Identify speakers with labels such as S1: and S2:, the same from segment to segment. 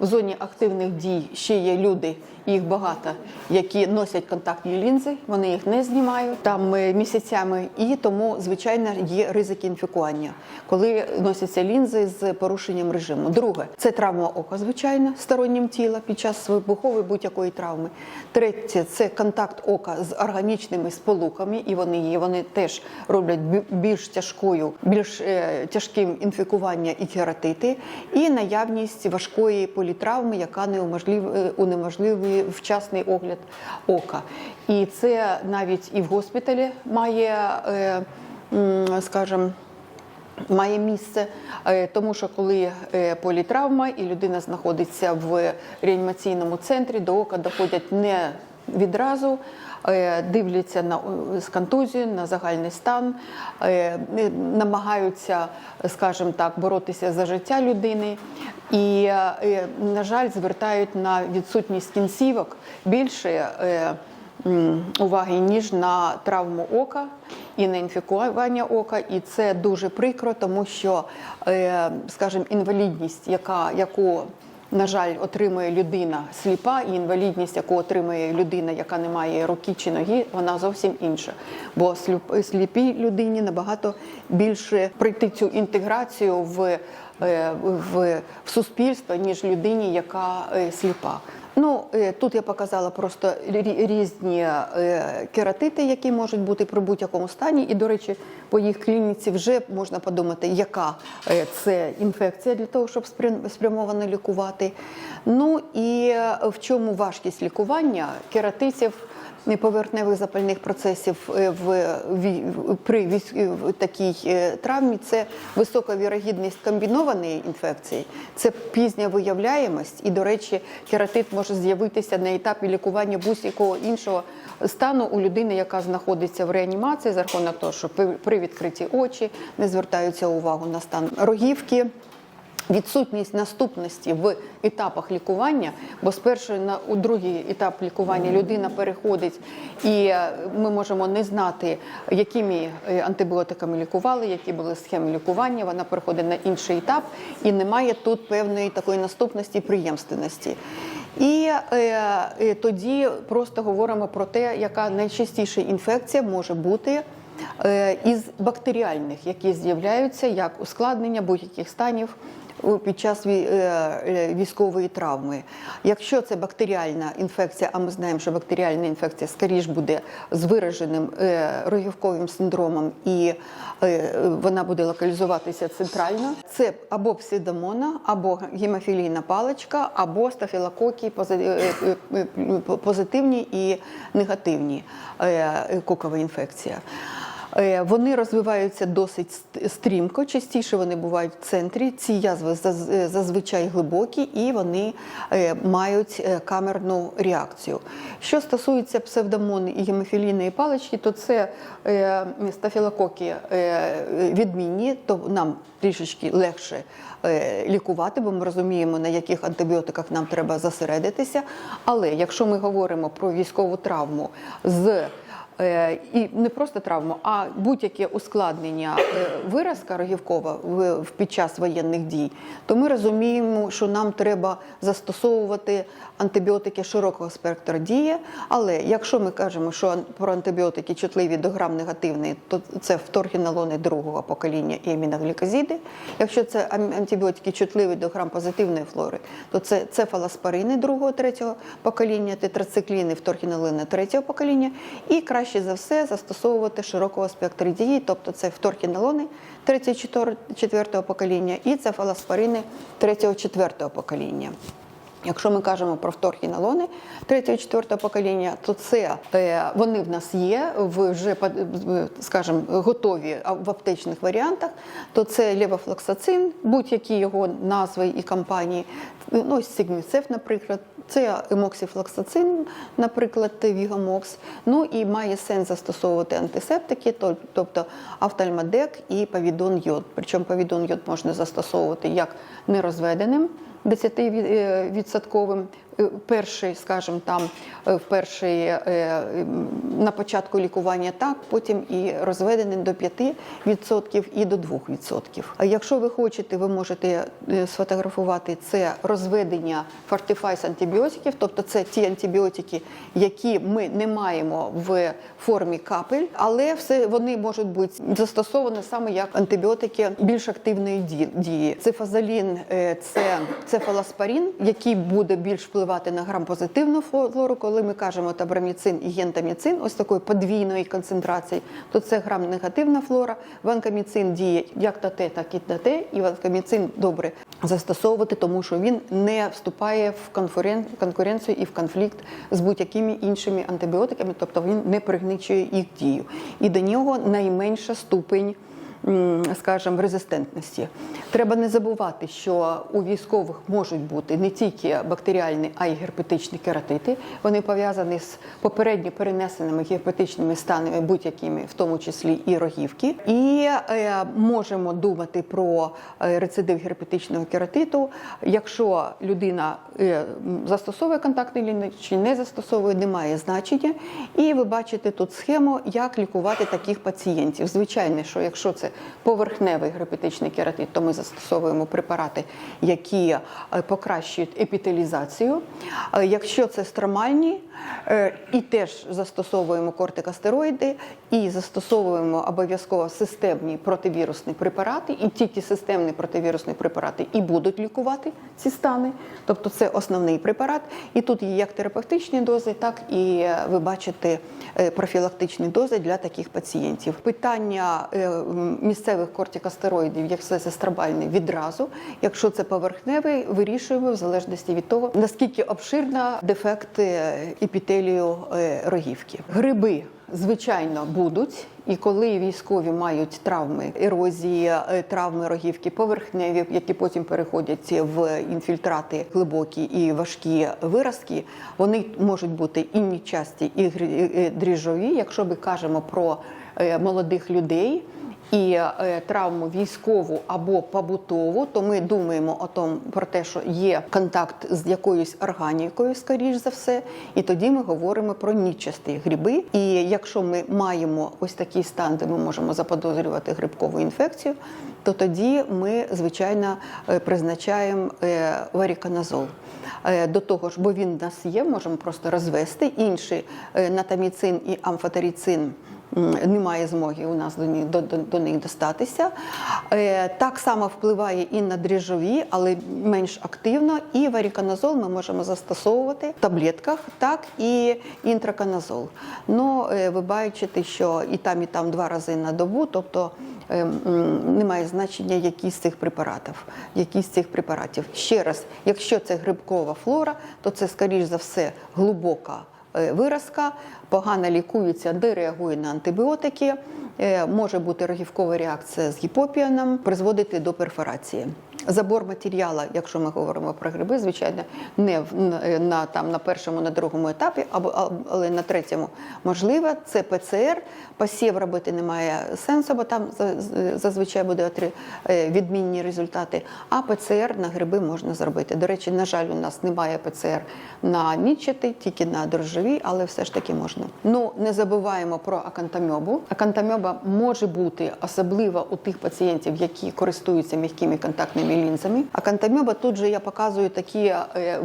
S1: в зоні активних дій ще є люди, їх багато, які носять контактні лінзи, вони їх не знімають там е, місяцями, і тому, звичайно, є ризики інфікування, коли носяться лінзи з порушенням режиму. Друге, це травма ока, звичайно, стороннім тіла під час вибухової будь-якої травми. Третє це контакт ока з органічними сполуками, і вони є. Вони теж роблять більш тяжкою, більш е, тяжким інфікування і кератити, і наявність важкої політравми, яка неуможлив- унеможливує унеможливлює вчасний огляд ока. І це навіть і в госпіталі має, е, скажімо, Має місце, е, тому що коли е, політравма і людина знаходиться в реанімаційному центрі, до ока доходять не відразу, е, дивляться на е, з контузією, на загальний стан, е, намагаються, скажімо так, боротися за життя людини. І, е, на жаль, звертають на відсутність кінцівок більше е, уваги, ніж на травму ока і на інфікування ока, і це дуже прикро, тому що, е, скажімо, інвалідність, яка яку жаль, отримує людина сліпа, і інвалідність, яку отримує людина, яка не має руки чи ноги, вона зовсім інша. Бо сліп- сліпій людині набагато більше пройти цю інтеграцію в, е, в, в суспільство, ніж людині, яка е, сліпа. Ну е, тут я показала просто рі- різні кератити, які можуть бути при будь-якому стані. І, до речі, по їх клініці вже можна подумати, яка е, це інфекція для того, щоб спрямовано лікувати. Ну і е, в чому важкість лікування кератитів поверхневих запальних процесів е, в, при в такій е, травмі це висока вірогідність комбінованої інфекції, це пізня виявляємость, і, до речі, кератит може з'явитися на етапі лікування будь-якого іншого стану у людини, яка знаходиться в реанімації за рахунок того, що при відкриті очі не звертаються увагу на стан рогівки. Відсутність наступності в етапах лікування, бо з першої на у другий етап лікування людина переходить, і е, ми можемо не знати, якими е, антибіотиками лікували, які були схеми лікування. Вона переходить на інший етап і немає тут певної такої наступності, приємственності. І е, е, тоді просто говоримо про те, яка найчастіша інфекція може бути із бактеріальних, які з'являються як ускладнення будь-яких станів під час е, е, військової травми. Якщо це бактеріальна інфекція, а ми знаємо, що бактеріальна інфекція скоріш буде з вираженим е, рогівковим синдромом, і е, вона буде локалізуватися центрально, це або псевдомона, або гемофілійна паличка, або стафілококи пози- е, е, е, позитивні і негативні е, кокова інфекція. Е, Вони розвиваються досить стрімко. Частіше вони бувають в центрі. Ці язви е, зазвичай глибокі і вони е, мають камерну реакцію. Що стосується псевдомони і гемофілійної палички, то це стафілококи відмінні, то нам трішечки легше лікувати, бо ми розуміємо, на яких антибіотиках нам треба зосередитися. Але якщо ми говоримо про військову травму з І не просто травму, а будь-яке ускладнення е, виразка рогівкова під час воєнних дій, то ми розуміємо, що нам треба застосовувати антибіотики широкого спектра дії. Але якщо ми кажемо, що про антибіотики чутливі до грам негативний, то це вторгінолони другого покоління і аміноглікозиди. Якщо це антибіотики чутливі до грам позитивної флори, то це цефалоспорини другого третього покоління, тетрацикліни, вторхінолини третього покоління. І краще за все застосовувати широкого спектру дії, тобто це вторхінолони третього четвертого покоління і це фалоспорини третього четвертого покоління. Якщо ми кажемо про третього четвертого покоління, то це е, вони в нас є вже скажімо, готові в аптечних варіантах. То це левофлоксацин, будь-які його назви і компанії. Ну, ось наприклад, це емоксифлоксацин, наприклад, Вігомокс. Ну і має сенс застосовувати антисептики, тобто автальмадек і павідон йод. Причому павідон йод можна застосовувати як нерозведеним 10-відсотковим е, перший, скажімо, там е, в перший, е, на початку лікування так, потім і розведений до 5% і до 2%. А якщо ви хочете, ви можете е, сфотографувати це розведення фортифайс антибіотиків, тобто це ті антибіотики, які ми не маємо в формі капель, але все вони можуть бути застосовані саме як антибіотики більш активної дії. Цифазолін е, це цефалоспорін, який буде більш впливати на грам-позитивну флору. Коли ми кажемо табраміцин і гентаміцин, ось такої подвійної концентрації, то це грам-негативна флора. Ванкаміцин діє як на те, так і на те, і ванкаміцин добре застосовувати, тому що він не вступає в конкуренцію і в конфлікт з будь-якими іншими антибіотиками, тобто він не пригничує їх дію. І до нього найменша ступень скажімо, резистентності. Треба не забувати, що у військових можуть бути не тільки бактеріальні, а й герпетичні кератити. Вони пов'язані з попередньо перенесеними герпетичними станами, будь-якими, в тому числі і рогівки. І е, можемо думати про е, рецидив герпетичного кератиту, якщо людина е, застосовує контактний лінз чи не застосовує, немає значення. І ви бачите тут схему, як лікувати таких пацієнтів. Звичайно, що якщо це поверхневий герпетичний кератит, то ми застосовуємо препарати, які е, покращують епітелізацію. Е, Якщо це стромальні, е, і теж застосовуємо кортикостероїди, і застосовуємо обов'язково системні противірусні препарати, і тільки системні противірусні препарати і будуть лікувати ці стани. Тобто це основний препарат. І тут є як терапевтичні дози, так і ви бачите профілактичні дози для таких пацієнтів. Питання місцевих кортикостероїдів, як це сестрабальний, відразу. Якщо це поверхневий, вирішуємо в залежності від того, наскільки обширна дефекти епітелію е, рогівки. Гриби. Звичайно, будуть, і коли військові мають травми, ерозії, е, травми рогівки поверхневі, які потім переходять в інфільтрати глибокі і важкі виразки, вони можуть бути і нічасті, і грі- і дріжджові. Якщо ми кажемо про е, молодих людей. І е, травму військову або побутову, то ми думаємо о том про те, що є контакт з якоюсь органікою, скоріш за все, і тоді ми говоримо про нічасті гриби. І якщо ми маємо ось такий стан, де ми можемо заподозрювати грибкову інфекцію, то тоді ми звичайно е, призначаємо варіканазол. Е, До того ж, бо він в нас є, можемо просто розвести інші е, натаміцин і амфотерицин м, немає змоги у нас до них, до, до, них достатися. Е, Так само впливає і на дріжджові, але менш активно. І варіконазол ми можемо застосовувати в таблетках, так і інтраконазол. Ну, е, ви бачите, що і там, і там два рази на добу, тобто е, немає значення, які з цих препаратів. Які з цих препаратів. Ще раз, якщо це грибкова флора, то це, скоріш за все, глибока виразка, погано лікується, де реагує на антибіотики, е, може бути рогівкова реакція з гіпопіаном, призводити до перфорації. Забор матеріалу, якщо ми говоримо про гриби, звичайно, не в- на, там, на першому, на другому етапі, або, але на третьому можливо. Це ПЦР. Посів робити немає сенсу, бо там зазвичай буде е, відмінні результати. А ПЦР на гриби можна зробити. До речі, на жаль, у нас немає ПЦР на нічити, тільки на дрожжеві, але все ж таки можна. Ну не забуваємо про акантамьобу. Акантамьоба може бути особливо у тих пацієнтів, які користуються м'якими контактними лінзами. Акантамьоба тут же я показую такі е,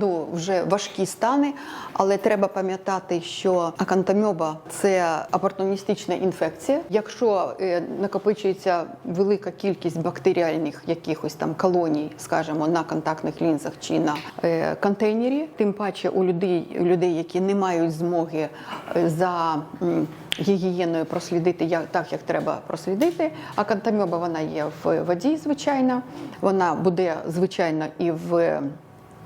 S1: ну, вже важкі стани, але треба пам'ятати, що акантамьоба це опортуністична інфекція. Якщо е, накопичується велика кількість бактеріальних якихось там колоній, скажімо, на контактних лінзах чи на е, контейнері, тим паче у людей, у людей, які не мають змоги за гігієною прослідити як так, як треба прослідити. А кантамьоба вона є в воді, звичайно. Вона буде звичайно і в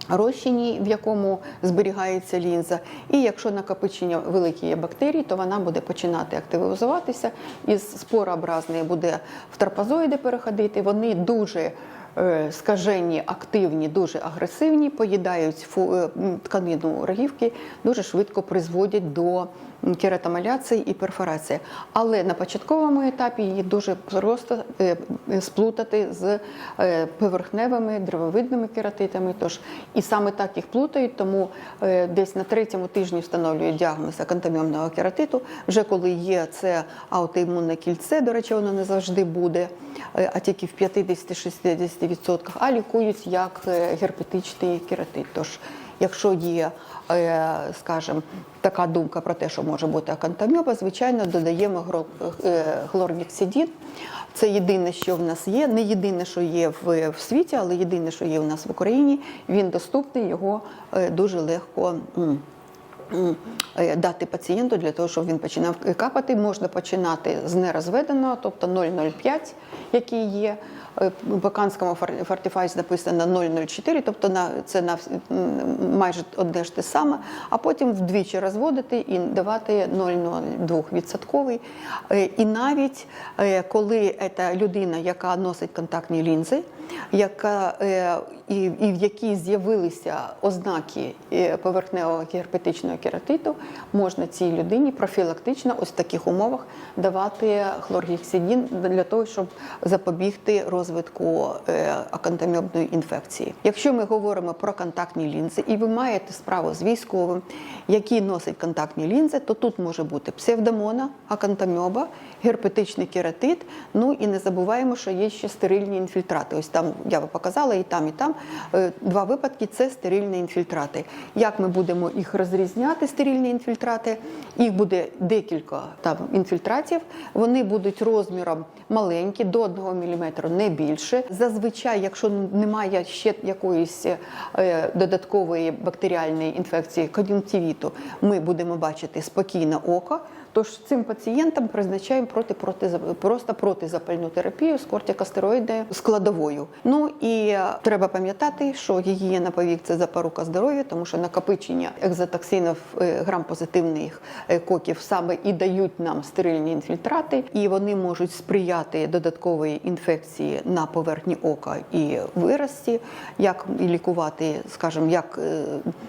S1: розчині, в якому зберігається лінза. І якщо накопичення великі є бактерій, то вона буде починати активізуватися із спорообразної буде в трапазоїди переходити. Вони дуже е, скажені, активні, дуже агресивні, поїдають е, тканину рогівки, дуже швидко призводять до кератомаляція і перфорація. Але на початковому етапі її дуже просто е, е, сплутати з е, поверхневими древовидними кератитами. Тож і саме так їх плутають, тому десь на третьому тижні встановлюють діагноз акантоміомного кератиту. Вже коли є це аутоімунне кільце, до речі, воно не завжди буде, а тільки в 50-60%, а лікують як герпетичний кератит. Тож Якщо є, е, скажімо, така думка про те, що може бути акантоміоба, звичайно, додаємо е. Це єдине, що в нас є. Не єдине, що є в, в світі, але єдине, що є у нас в Україні. Він доступний, його е, дуже легко. Дати пацієнту для того, щоб він починав капати, можна починати з нерозведеного, тобто 0,05, який є. Е, Баканському фортифайс написано 0,04, тобто на це на майже одне ж те саме, а потім вдвічі розводити і давати 0,02 відсотковий. Е, І навіть е, коли ця людина, яка носить контактні лінзи, яка е, і, і в якій з'явилися ознаки е, поверхневого герпетичного кератиту, можна цій людині профілактично ось в таких умовах давати хлоргексидин для того, щоб запобігти розвитку е, акантоміобної інфекції. Якщо ми говоримо про контактні лінзи, і ви маєте справу з військовим, який носить контактні лінзи, то тут може бути псевдомона, акантоміоба, герпетичний кератит. Ну і не забуваємо, що є ще стерильні інфільтрати. Ось там я вам показала і там, і там Е, два випадки це стерильні інфільтрати. Як ми будемо їх розрізняти, стерильні інфільтрати? Їх буде декілька там інфільтратів. Вони будуть розміром маленькі, до 1 мм, не більше. Зазвичай, якщо немає ще якоїсь е, додаткової бактеріальної інфекції кон'юнктивіту, ми будемо бачити спокійне око. Тож цим пацієнтам призначаємо проти, проти просто протизапальну терапію з кортикостероїдною складовою. Ну і е, треба пам'ятати, що гігієна повік це запорука здоров'я, тому що накопичення екзотоксинів е, грам-позитивних е, коків саме і дають нам стерильні інфільтрати, і вони можуть сприяти додаткової інфекції на поверхні ока і виразці, як лікувати, скажімо, як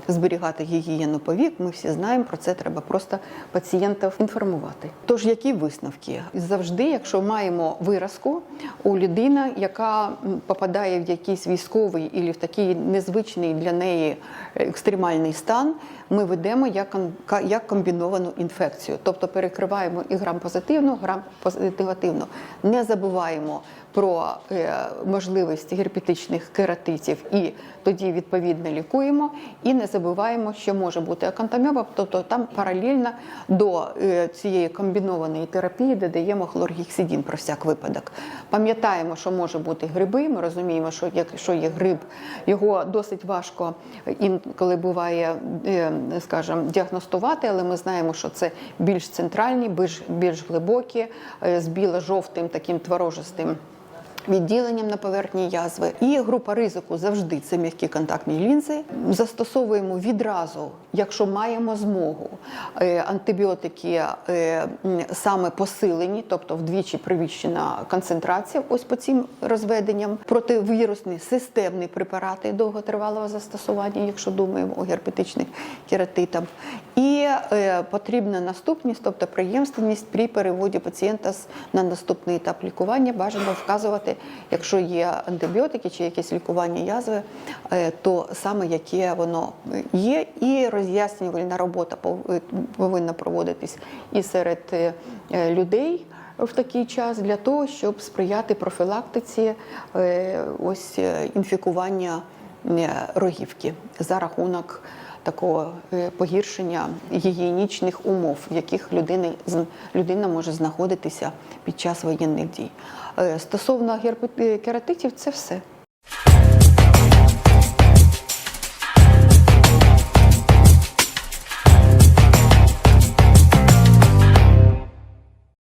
S1: зберігати гігієну повік. Ми всі знаємо про це. Треба просто пацієнтів інформувати. Тож які висновки завжди, якщо маємо виразку у людини, яка попадає в якийсь військовий і в такий незвичний для неї екстремальний стан, ми ведемо як, комбіновану інфекцію, тобто перекриваємо і грам позитивну, грам негативну. Не забуваємо про е, можливість герпетичних кератитів і тоді відповідно лікуємо. І не забуваємо, що може бути акантоміоба, тобто там паралельно до е, цієї комбінованої терапії додаємо хлоргексидин про всяк випадок. Пам'ятаємо, що може бути гриби. Ми розуміємо, що якщо є гриб, його досить важко інколи буває, е, скажімо, діагностувати, але ми знаємо, що це більш центральні, більш, більш глибокі, е, з біло-жовтим таким творожистим відділенням на поверхні язви. І група ризику завжди це м'які контактні лінзи. Застосовуємо відразу, якщо маємо змогу, е, антибіотики е, саме посилені, тобто вдвічі привищена концентрація, ось по цим розведенням, противірусні системні препарати довготривалого застосування, якщо думаємо о герпетичних кератитах. І е, потрібна наступність, тобто преємственність при переводі пацієнта на наступний етап лікування. Бажано вказувати, якщо є антибіотики чи якесь лікування язви, е, то саме яке воно є, і роз'яснювальна робота е, повинна проводитись і серед е, людей. В такий час для того, щоб сприяти профілактиці ось інфікування рогівки за рахунок такого е, погіршення гігієнічних умов, в яких людини, з- людина може знаходитися під час воєнних дій. Е, Стосовно кератитів, це все.